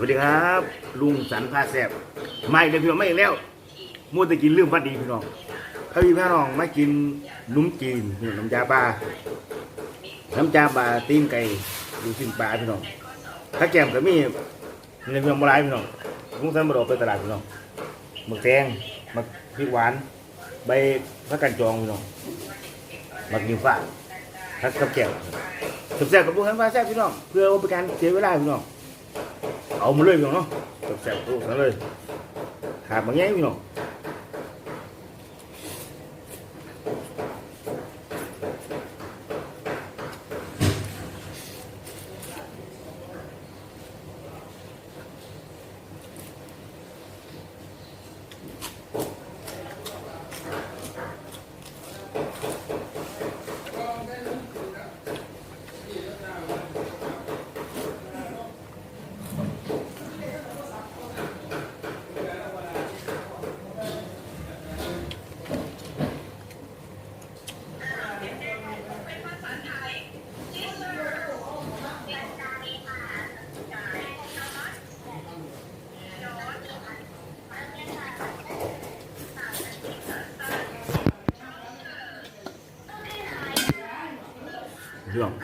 วัสดีครับ ลุงสันพาแซบไม่เลยพี่น้องไม่อีกแล้วมัวแต่กินเรื่องพัดดีพี่น้องเขาพี่พี่น้องมากินนุ่มจีนน้ำยาปลาน้ำยาปลาตีนไก่ดูชิ้นปลาพี่น้องถ้าแกมก็มีในเมืองโบราณพี่น้องลุงสันมาดอกไปตลาดพี่น้องหมึกแดงหมึกพริกหวานใบผักกันจองพี่น้องหมักนิ้วฟ้าทักกับแก้วแซ่บกับลุงสันพาแซบพี่น้องเพื่อว่าเป็นการเสียเวลาพี่น้อง เอามาเลยพี่น้องเนาะแซ่บๆทุกสันเลยขาดบางแง่พี่น้อง พี่น้อง